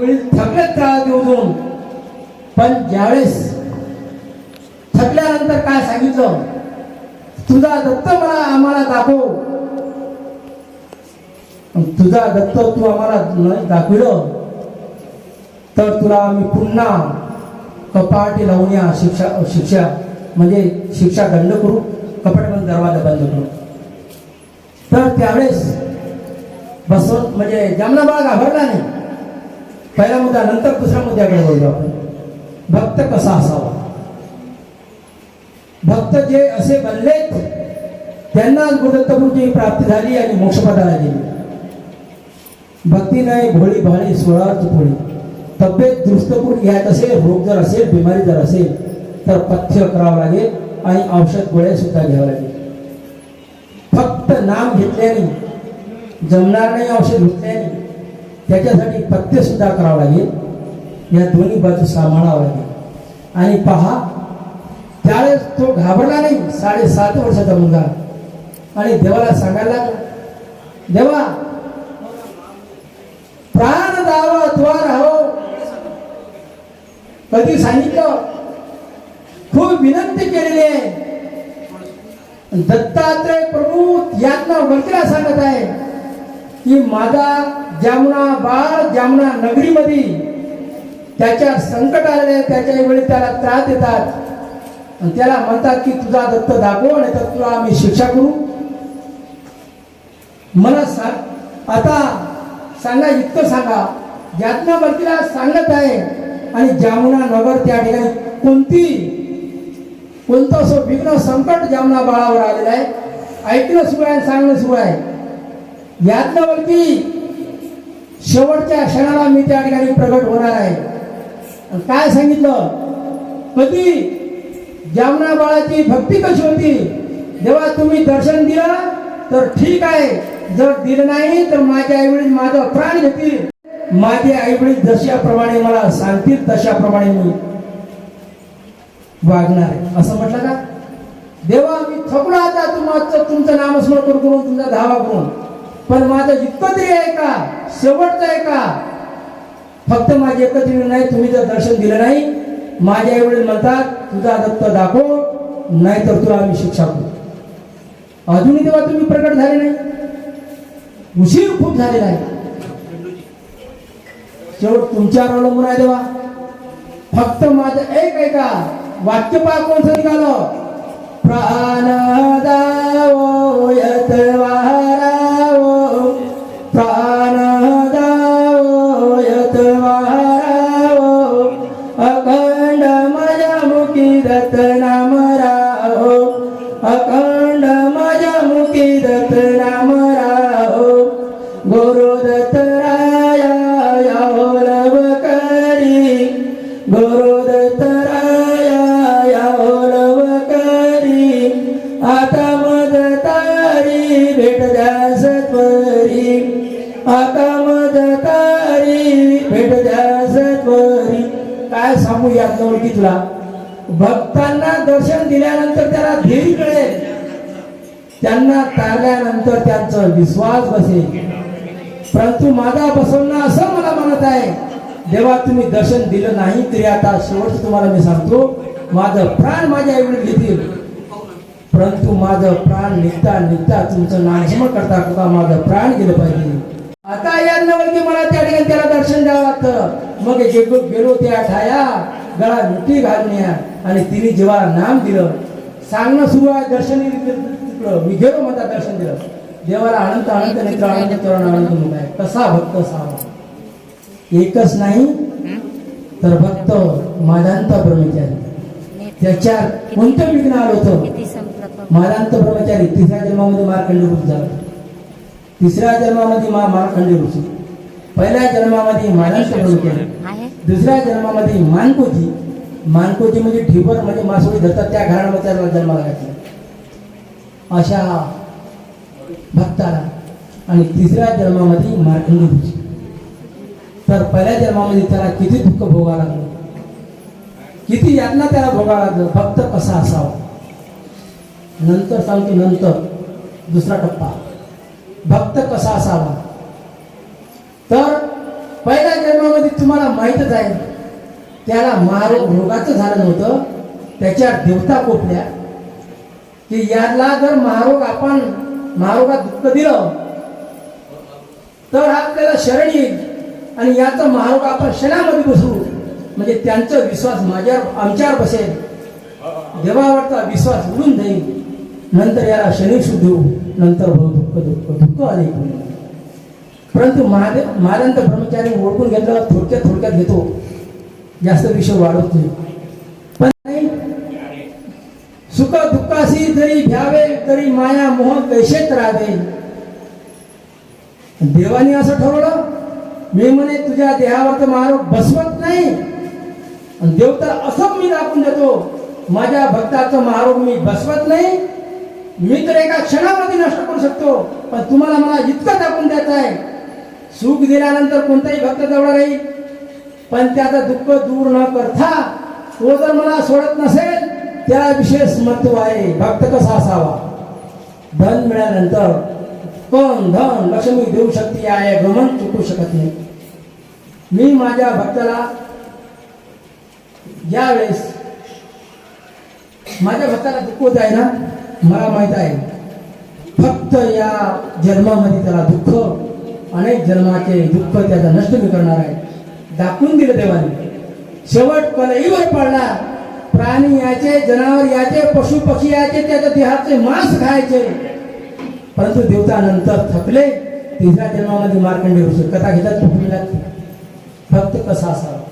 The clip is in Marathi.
वडील थकले त्रास देऊन पण ज्यावेळेस थकल्यानंतर काय सांगितलं? तुझा दत्त मला आम्हाला दाखव. तुझा दत्त तू आम्हाला नाही दाखविलं तर तुला आम्ही पुन्हा कपाटी लावून या शिक्षा शिक्षा म्हणजे शिक्षा दंड करू कपाट दरवाजा बंद करू. तर त्यावेळेस बसवंत म्हणजे जामना बाळा घाबरला नाही. पहिला मुद्दा, नंतर दुसऱ्या मुद्द्याकडे बोललो आपण. भक्त कसा असावा? भक्त जे असे बनलेत त्यांनाच गुरुदत्तपूरची प्राप्ती झाली आणि मोक्षपदाला गेली. भक्ती नाही, भोळी भाळी सोळार्थ पोळी तब्येत असेल, रोग जर असेल, बिमारी जर असेल, तर पथ्य करावं लागेल आणि औषध गोळ्या सुद्धा घ्यावं लागेल. फक्त नाम घेतल्याने, जमणार नाही, औषध घेतल्याने त्याच्यासाठी पथ्य सुद्धा करावं लागेल. या दोन्ही बाजू सांभाळावं लागेल. आणि पहा त्यावेळेस तो घाबरला नाही. साडेसात वर्षाचा मुलगा. आणि देवाला सांगायला लागला देवा प्राण दावा द्वार हो कधी सांगितलं? खूप विनंती केलेली आहे. दत्तात्रय प्रभू यांना वकीला सांगत आहे की माझा जामना बाळ नगरीमध्ये त्याच्या संकट आलेले त्याच्या वेळी त्याला त्रास देतात. आणि त्याला म्हणतात की तुझा दत्त दाखव नाही तर तुला आम्ही शिक्षा करू. मला सांग आता सांगा इतकं सांगा. यातनावरतीला सांगत आहे. आणि जामुना नगर त्या ठिकाणी कोणती कोणतं असं विघ्न संकट जामुना बाळावर आलेलं आहे? ऐकणं सुरू आहे सांगणं सुरू आहे. यातनावरती शेवटच्या क्षणाला मी त्या ठिकाणी प्रगट होणार आहे. काय सांगितलं? कधी जामना बाळाची भक्ती कशी होती? जेव्हा तुम्ही दर्शन दिलं तर ठीक आहे. जर दिलं नाही तर माझे आईवडील माझं प्राण घेतील. माझे आईवडील जशाप्रमाणे मला सांगतील तशाप्रमाणे मी वागणार असं म्हटलं का? देवा मी थकलो आता तुमचं तुमचं नामस्मरण करून तुमचा धावा करून. पण माझं इतकं तरी आहे का? शेवटचं आहे का? फक्त माझे एकच नाही तुम्ही जर दर्शन दिलं नाही माझे आई वडील म्हणतात तुझा दत्त दाखव नाही तर तुला आम्ही शिक्षा करू. अजूनही तेव्हा तुम्ही प्रकट झाले नाही. उशीर खूप झालेला आहे. शेवट तुमच्यावर अवलंबून आहे देवा फक्त माझं एक ऐका वाक्य पहा कोणचं निघालं? प्राणदा अखंड माझ्या मुखी रत्नाम राहो. अखंड काय सांगू ओळखीतला भक्तांना दर्शन दिल्यानंतर त्याला धीर कळेल त्यांना तारल्यानंतर त्यांचा विश्वास बसेल. परंतु माझा बसवणं असं मला म्हणत आहे. देवा तुम्ही दर्शन दिलं नाही तरी आता शेवट तुम्हाला मी सांगतो माझं प्राण माझ्या आईवडील घेतील. परंतु माझं प्राण निघता निघता तुमचं नामस्मरण करता करता माझं प्राण गेलं पाहिजे. आता या नवलकी मला त्या ठिकाणी त्याला दर्शन द्यावं लागतं. मग गेलो गेलो त्या ठाया गळा मिठी घालून या आणि तिने जेव्हा नाम दिलं सांगणं सुरू आहे दर्शन तिकडं मी गेलो म्हणता दर्शन दिलं. देवाला अनंत अनंत नेत्र आनंद तरुण आनंद मुख आहे. कसा भक्त असावा एकच नाही तर भक्त माझांत ब्रह्मचारी. त्याच्यात कोणतं विघ्न आलं होतं? महारांत ब्रह्मचारी. तिसऱ्या जन्मामध्ये मार्कंडी ऋषी झाला. तिसऱ्या जन्मामध्ये मा मार्कंडी ऋषी. पहिल्या जन्मामध्ये आहे दुसऱ्या जन्मामध्ये मानकोजी. मानकोजी म्हणजे ढिबर म्हणजे मासोळी धरतात त्या घरामध्ये त्याला जन्माला घातलं. अशा भक्ताला आणि तिसऱ्या जन्मामध्ये मार्कंडी ऋषी तर पहिल्या जन्मामध्ये त्याला किती दुःख भोगावं लागलं? किती यातना त्याला भोगावं लागलं? भक्त कसा असावा? नंतर सांगतो नंतर दुसरा टप्पा. भक्त कसा असावा? तर पहिल्या जन्मामध्ये तुम्हाला माहीतच आहे त्याला महारोग रोगाचं झालं नव्हतं. त्याच्या देवता कोपल्या. की याला जर महारोग आपण महारोगात दुःख दिलं तर आपल्याला शरण येईल. आणि याचा महारोग आपण क्षणामध्ये बसू. म्हणजे त्यांचा विश्वास माझ्यावर आमच्यावर बसेल. देवावरचा विश्वास उडून जाईल. नंतर याला शनी देऊ. नंतर भाऊ दुःख दुःख दुःख आले परंतु महादेव महारांत ब्रह्मचारी ओळखून घेतलं थोडक्यात थोडक्यात घेतो. जास्त विषय वाढवत नाही. पण नाही. सुख दुःखाशी जरी घ्यावे तरी माया मोह कैसेच राहावे. देवाने असं ठरवलं. मी म्हणे तुझ्या देहावर तर बसवत नाही. आणि देव तर असं मी दाखवून देतो. माझ्या भक्ताचं महारोग मी बसवत नाही. मी तर एका क्षणामध्ये नष्ट करू शकतो. पण तुम्हाला मला इतकं दाखवून द्यायचं आहे सुख दिल्यानंतर कोणताही भक्त जवळ राहील. पण त्याचं दुःख दूर न करता तो जर मला सोडत नसेल त्याला विशेष महत्त्व आहे. भक्त कसा असावा? धन मिळाल्यानंतर कोण धन लक्ष्मी देऊ शकते आहे गमन चुकू शकत नाही. मी माझ्या भक्ताला ज्यावेळेस माझ्या भक्ताला दुःख होत आहे ना? मला माहीत आहे. फक्त या जन्मामध्ये त्याला दुःख अनेक जन्माचे दुःख त्याचा नष्ट मी करणार आहे. दाखवून दिलं देवाने. शेवट कलईवर पडला. प्राणी याचे जनावर याचे पशु पक्षी याचे त्याच्या देहाचे मांस खायचे. परंतु देवता नंतर थकले. तिसऱ्या जन्मामध्ये मार्कंडी ऋषी कथा घेतात फक्त कसा असावा?